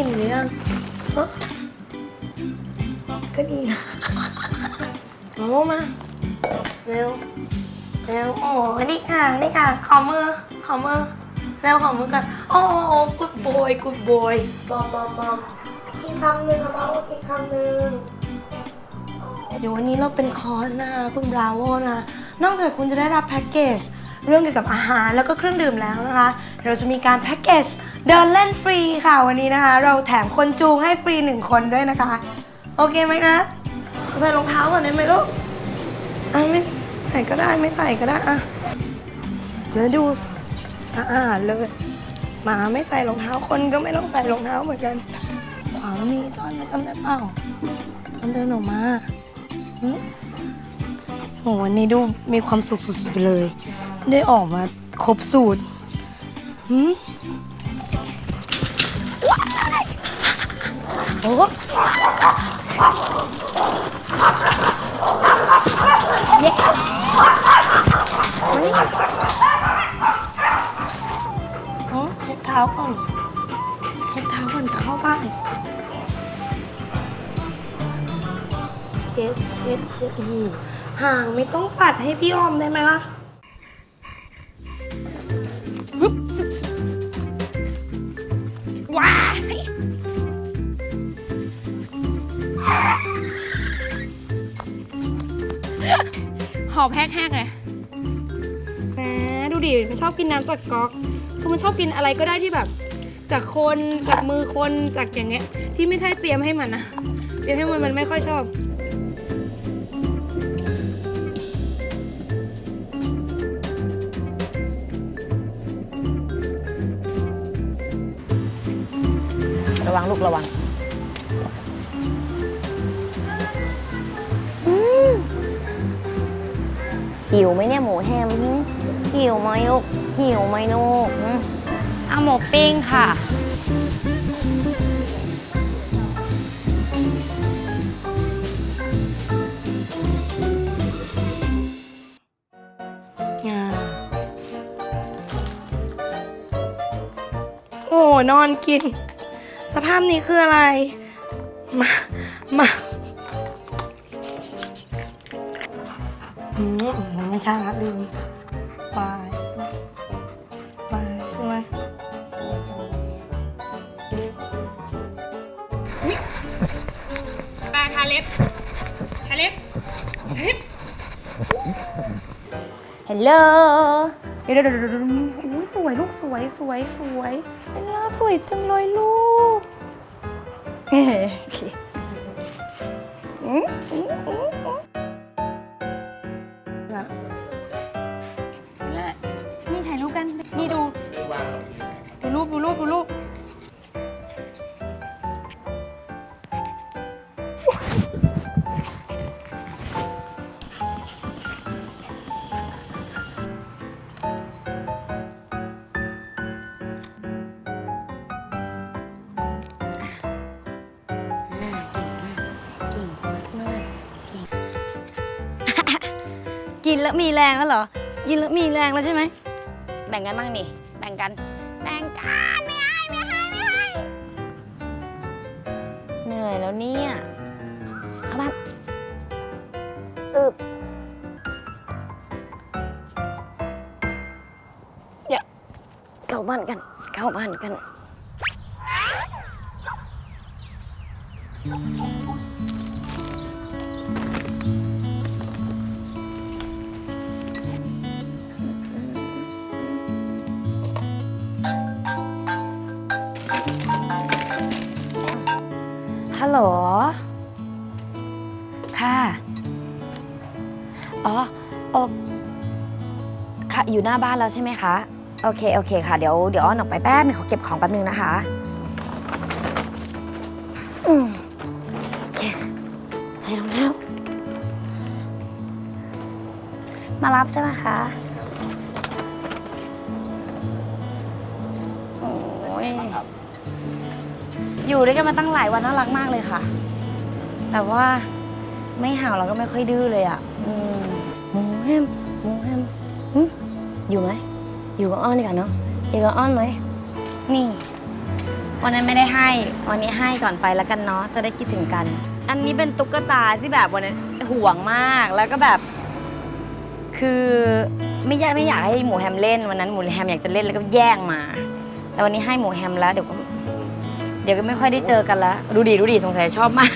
กินหรือยังฮะก็ดีนะมาโมมาเร็วเร็วโอ้นี่ค่ะนี่ค่ะขอมือขอมือเร็วขอมือกันโอ้โอ้กุดบอยกุดบอยบอมบอมบอมอีกคำหนึ่งครับเอาอีกคำหนึ่งเดี๋ยววันนี้เราเป็นคอร์สนะคะคุณบราโวนะ นอกจากคุณจะได้รับแพ็กเกจเรื่องเกี่ยวกับอาหารแล้วก็เครื่องดื่มแล้วนะคะ เราจะมีการแพ็กเกจ เดินเล่นฟรีค่ะวันนี้นะคะ เราแถมคนจูงให้ฟรีหนึ่งคนด้วยนะคะ โอเคไหมคะใส่รองเท้าก่อนได้ไหมลูกอะไม่ใส่ก็ได้ไม่ใส่ก็ได้อะแล้วดูสะอาดเลยหมาไม่ใส่รองเท้าคนก็ไม่ต้องใส่รองเท้าเหมือนกัน ขวามีจอนมาจำได้เปล่ามันเดินออกมาหึโหวันนี้ดูมีความสุขสุดๆไปเลย ได้ออกมาครบสูตรหืม โอ้เย้เฮ้ยอ๋อเช็ดเท้าก่อนเช็ดเท้าก่อนจะเข้าบ้านเช็ดเช็ดเช็ดหูห่างไม่ต้องปัดให้พี่ออมได้ไหมล่ะ ดิมันชอบกินน้ำจากก๊อกคือมันชอบกินอะไรก็ได้ที่แบบ จากคนจากมือคนจากอย่างเงี้ย ที่ไม่ใช่เตรียมให้มันนะเตรียมให้มันมันไม่ค่อยชอบระวังลูกระวัง หิวไหมเนี่ยหมูแฮมหึหิวไหมลูกหิวไหมลูกหึเอาหมูปิ้งค่ะอ่าโอ้นอนกิน สภาพนี้คืออะไร มา มา อืมไม่ใช่ครับลืมบายบายใช่ไหมปลาทาเล็บทาเล็บ ฮัลโหลเดี๋ยวเดี๋ยวเดี๋ยวเดี๋ยวอุ๊ยสวยลูกสวยสวยสวยเบลล่าสวยจังเลยลูกเฮ้โอเคอืมอืมอืม แล้วมีแรงแล้วเหรอ กินแล้วมีแรงแล้วใช่ไหม แบ่งกันบ้างนี่ แบ่งกัน แบ่งกันไม่ให้ไม่ให้ไม่ให้เหนื่อยแล้วเนี่ยเข้าบ้านอึบเดี๋ยวเข้าบ้านกัน เข้าบ้านกัน ฮัลโหลค่ะ อ๋อโอค่ะ อยู่หน้าบ้านแล้วใช่ไหมคะ โอเค โอเคค่ะ เดี๋ยว เดี๋ยวอ้อนออกไปแป๊บนึงขอเก็บของแป๊บนึงนะคะอืมโอเคใส่รองเท้ามารับใช่ไหมคะ อยู่ด้วยกันมาตั้งหลายวันน่ารักมากเลยค่ะ แต่ว่าไม่เห่าเราก็ไม่ค่อยดื้อเลยอะอืมหมูแฮมหมูแฮมหึอยู่ไหม อยู่กับอ้อนดีกว่าเนาะอยู่กับอ้อนไหมนี่ วันนั้นไม่ได้ให้ วันนี้ให้ก่อนไปแล้วกันเนาะ จะได้คิดถึงกัน อันนี้เป็นตุ๊กตาที่แบบวันนั้นห่วงมาก แล้วก็แบบ คือไม่อยากไม่อยากให้หมูแฮมเล่น วันนั้นหมูแฮมอยากจะเล่นแล้วก็แย่งมา แต่วันนี้ให้หมูแฮมแล้วเดี๋ยวก็เดี๋ยวก็ไม่ค่อยได้เจอกันละดูดีดูดีสงสัยชอบมาก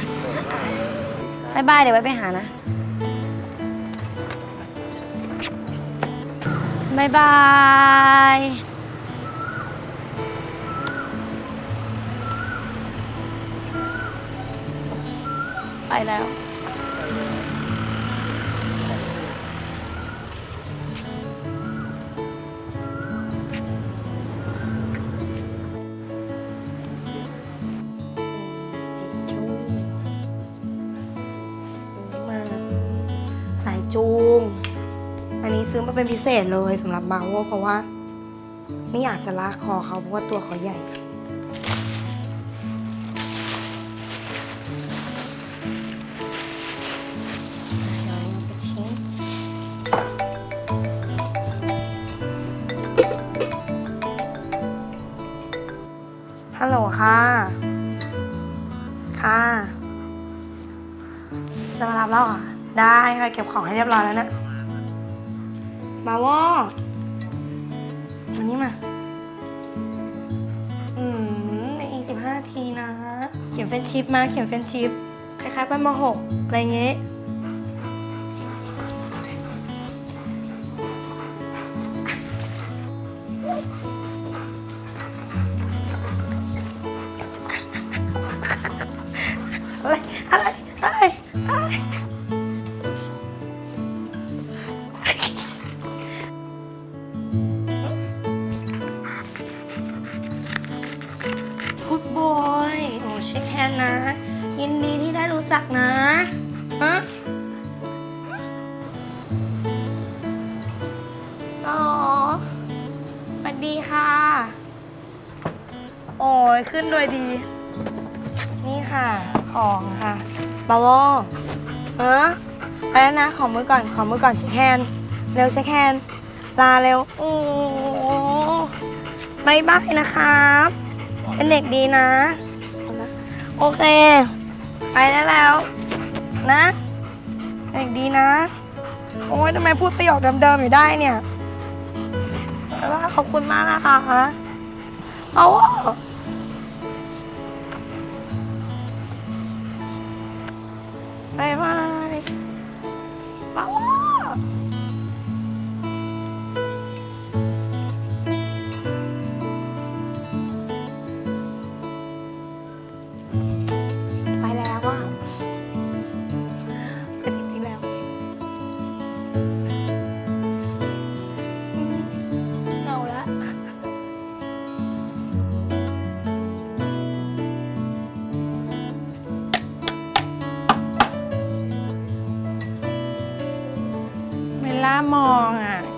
บายบายเดี๋ยวไว้ไปหานะบายบายไปแล้ว อันนี้ซื้อมาเป็นพิเศษเลยสำหรับบาโวเพราะว่า ไม่อยากจะลากคอเขาเพราะว่าตัวเขาใหญ่เดี๋ยวเราไปชิ้นฮัลโหลค่ะ ค่ะ จะมารับแล้วเหรอะได้ค่ะเก็บของให้เรียบร้อยแล้วเนะ มาวอวันนี้มา อืมในอีกสิบห้านาทีนะ เขียนเฟนชิพมา เขียนเฟนชิพคล้ายๆตอนมหกอะไรเงี้ย ของค่ะบาวอเออไปแล้วนะขอมือก่อน ขอมือก่อนเช็คแฮนด์เร็วเช็คแฮนด์ลาเร็วโอ้บายบายนะครับ เป็นเด็กดีนะ โอเค ไปได้แล้ว นะ เด็กดีนะ โอ้ยทำไมพูดประโยคเดิมๆอยู่ได้เนี่ยว่าขอบคุณมากนะคะเอาวะ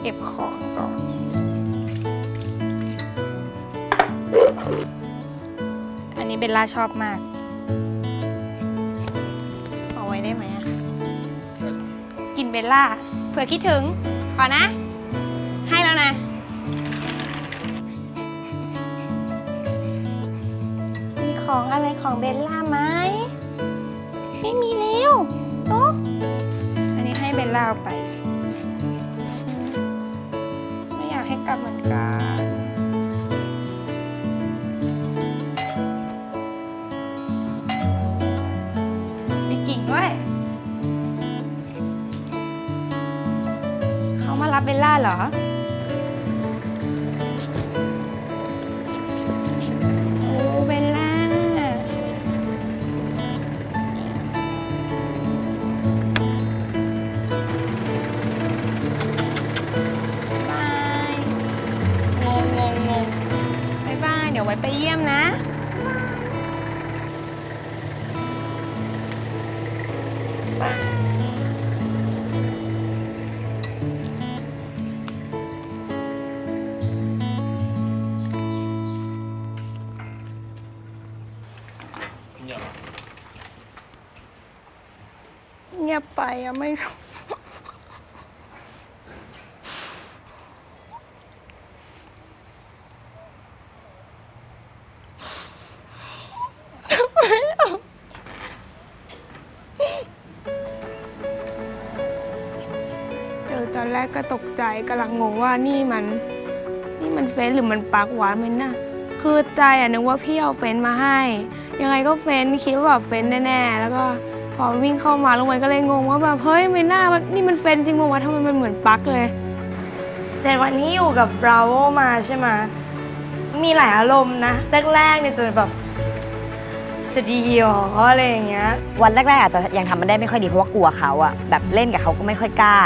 ก็บของก่อน อันนี้เบลล่าชอบมาก เอาไว้ได้ไหมอะกินเบลล่า เผื่อคิดถึง ขอนะ ให้แล้วนะมีของอะไรของเบลล่าไหม ไม่มีแล้วเนาะอันนี้ให้เบลล่าเอาไปา โอ้เบลล่า บายงงงงงบายบาย เดี๋ยวไว้ไปเยี่ยมนะ ไปอะไม่รู้เจอตอนแรกก็ตกใจกำลังงงว่านี่มัน นี่มันเฟซหรือมันปากหวานมันน่ะคือใจอะนึกว่าพี่เอาเฟนมาให้ ยังไงก็เฟนคิดว่าแบบเฟนแน่ๆแล้วก็ พอวิ่งเข้ามาลงไปก็เลยงงว่าแบบเฮ้ยไม่น่ามันนี่มันเฟนจริงป่าวะทำไมมันเหมือนปักเลย เจนวันนี้อยู่กับบราโวมาใช่ไหมมีหลายอารมณ์นะ แรกๆเนี่ยจะแบบจะดีหรออะไรอย่างเงี้ย วันแรกๆอาจจะยังทำมันได้ไม่ค่อยดีเพราะว่ากลัวเขาอะแบบเล่นกับเขาก็ไม่ค่อยกล้า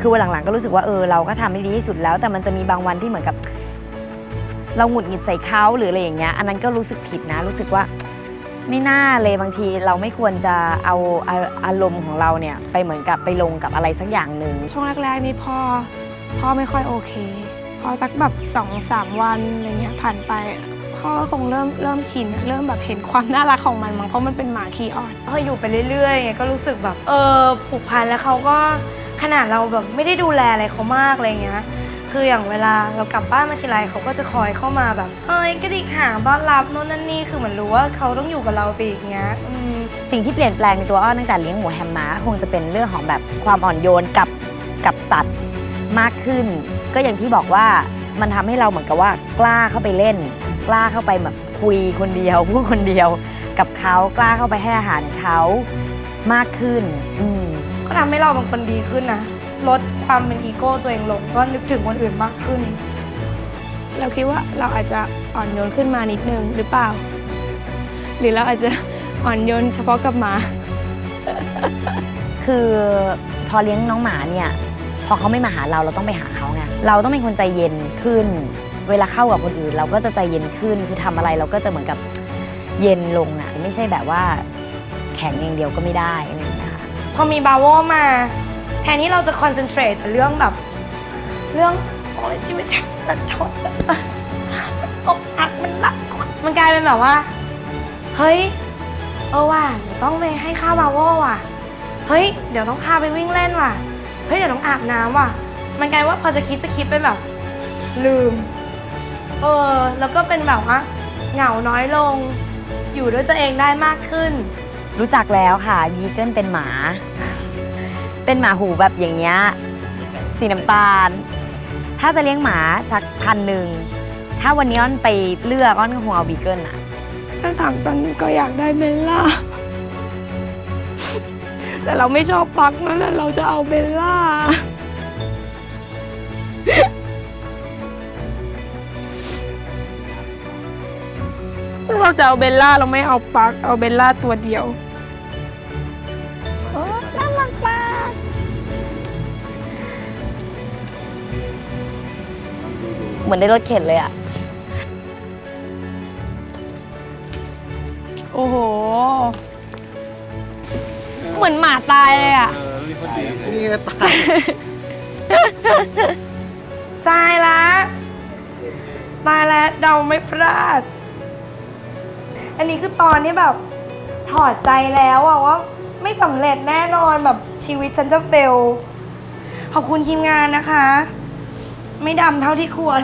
คือวันหลังๆก็รู้สึกว่าเออเราก็ทำได้ดีที่สุดแล้ว แต่มันจะมีบางวันที่เหมือนกับ เราหงุดหงิดใส่เขาหรืออะไรอย่างเงี้ยอันนั้นก็รู้สึกผิดนะ รู้สึกว่า ไม่น่าเลยบางทีเราไม่ควรจะเอาอาอารมณ์ของเราเนี่ยไปเหมือนกับไปลงกับอะไรสักอย่างหนึ่งช่วงแรกๆนี่พ่อพ่อไม่ค่อยโอเค พอสักแบบสองสามวันอะไรเงี้ยผ่านไปพ่อก็คงเริ่มเริ่มชินอะเริ่มแบบเห็นความน่ารักของมันมั้งเพราะมันเป็นหมาขี้อ้อนพออยู่ไปเรื่อยๆไงก็รู้สึกแบบเออผูกพันแล้วเขาก็ขนาดเราแบบไม่ได้ดูแลอะไรเขามากอะไรเงี้ย คืออย่างเวลาเรากลับบ้านมาทีไรเขาก็จะคอยเข้ามาแบบเฮ้ยกระดิกหางต้อนรับโน่นนั่นนี่คือเหมือนรู้ว่าเขาต้องอยู่กับเราไปอีกเงี้ยอืมสิ่งที่เปลี่ยนแปลงในตัวอ้อนตั้งแต่เลี้ยงหมูแฮมมาคงจะเป็นเรื่องของแบบความอ่อนโยนกับกับสัตว์มากขึ้น ก็อย่างที่บอกว่ามันทำให้เราเหมือนกับว่ากล้าเข้าไปเล่น กล้าเข้าไปแบบคุยคนเดียวพูดคนเดียว กับเขากล้าเข้าไปให้อาหารเขามากขึ้นอืมก็ทำให้เราเป็นคนดีขึ้นนะ ลดความเป็นอีโก้ตัวเองลงก็นึกถึงคนอื่นมากขึ้น เราคิดว่าเราอาจจะอ่อนโยนขึ้นมานิดนึงหรือเปล่า หรือเราอาจจะอ่อนโยนเฉพาะกับหมา คือพอเลี้ยงน้องหมาเนี่ยพอเขาไม่มาหาเราเราต้องไปหาเขาไงเราต้องเป็นคนใจเย็นขึ้น เวลาเข้ากับคนอื่น เราก็จะใจเย็นขึ้นคือทำอะไรเราก็จะเหมือนกับเย็นลงอะไม่ใช่แบบว่าแข็งอย่างเดียวก็ไม่ได้อะไรอย่างเงี้ยค่ะพอมีบาโวมา แทนที่เราจะคอนเซนเทรตแต่เรื่องแบบ เรื่องโอ้ยชีวิตฉันมันทนมันอกหักมันรักกดมันกลายเป็นแบบว่า เฮ้ย เออว่ะเดี๋ยวต้องไปให้ข้าวบาโวว่ะ เฮ้ย เดี๋ยวต้องพาไปวิ่งเล่นว่ะ เฮ้ย เดี๋ยวต้องอาบน้ำว่ะ มันกลายว่าพอจะคิดจะคิดเป็นแบบ ลืม เออ แล้วก็เป็นแบบว่าเหงาน้อยลง อยู่ด้วยตัวเองได้มากขึ้น รู้จักแล้วค่ะบีเกิลเป็นหมา เป็นหมาหูแบบอย่างเงี้ยสีน้ำตาล ถ้าจะเลี้ยงหมาสักพันหนึ่ง ถ้าวันนี้อ้อนไปเลือกอ้อนก็คงเอาบีเกิลอะถ้าถามตอนนี้ก็อยากได้เบลล่า แต่เราไม่ชอบปักนะแต่เราจะเอาเบลล่า เราจะเอาเบลล่าเราไม่เอาปัก เอาเบลล่าตัวเดียว เหมือนได้รถเข็นเลยอะโอ้โห เหมือนหมาตายเลยอะเออนี่พอดีนี่ก็ตายตายละตายแล้วเดาไม่พลาด อันนี้คือตอนที่แบบถอดใจแล้วอะว่าไม่สำเร็จแน่นอนแบบชีวิตฉันจะเฟล ขอบคุณทีมงานนะคะ ไม่ดำเท่าที่ควร